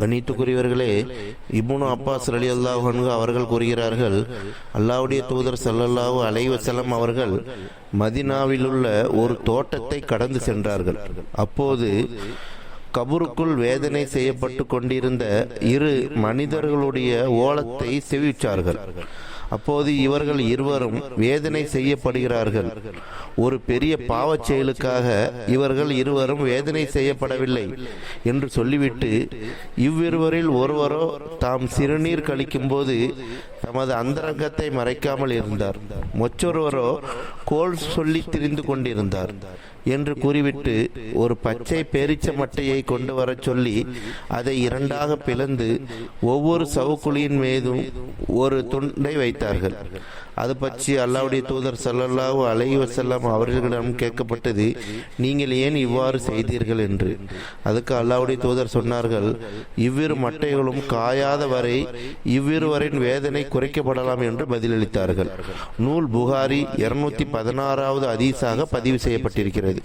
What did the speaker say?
கணித்துக்குரியவர்களே இபுனு அப்பாஸ் அலி அல்லாஹ் அவர்கள் கூறுகிறார்கள் அல்லாவுடைய தூதர் சல்லல்லாஹு அலைவசலம் அவர்கள் அவர்கள் மதினாவிலுள்ள ஒரு தோட்டத்தை கடந்து சென்றார்கள். அப்போது கபருக்குள் வேதனை செய்யப்பட்டு கொண்டிருந்த இரு மனிதர்களுடைய ஓலத்தை செவிச்சார்கள் அப்போது இவர்கள் இருவரும் வேதனை செய்யப்படுகிறார்கள். ஒரு பெரிய பாவச் செயலுக்காக இவர்கள் இருவரும் வேதனை செய்யப்படவில்லை என்று சொல்லிவிட்டு இவ்விருவரில் ஒருவரோ தாம் சிறுநீர் கழிக்கும்போது தமது அந்தரங்கத்தை மறைக்காமல் இருந்தார். மற்றொருவரோ கோல் சொல்லி திரிந்து கொண்டிருந்தார் என்று கூறிவிட்டு ஒரு பச்சை பேரிச்ச மட்டையை கொண்டு வரச் சொல்லி அதை இரண்டாக பிளந்து ஒவ்வொரு சவுக்குழியின் மீதும் ஒரு துண்டை வைத்தார்கள். அது பற்றி அல்லாவுடைய தூதர் சல்லல்லாஹு அலைஹி வஸல்லம் அவர்களிடம் கேட்கப்பட்டது நீங்கள் ஏன் இவ்வாறு செய்தீர்கள்? என்று. அதுக்கு அல்லாவுடைய தூதர் சொன்னார்கள் இவ்விரு மட்டைகளும் காயாத வரை இவ்விருவரின் வேதனை குறைக்கப்படலாம் என்று பதிலளித்தார்கள். நூல் புகாரி இருநூத்தி பதினாறாவது அதீசாக பதிவு செய்யப்பட்டிருக்கிறது.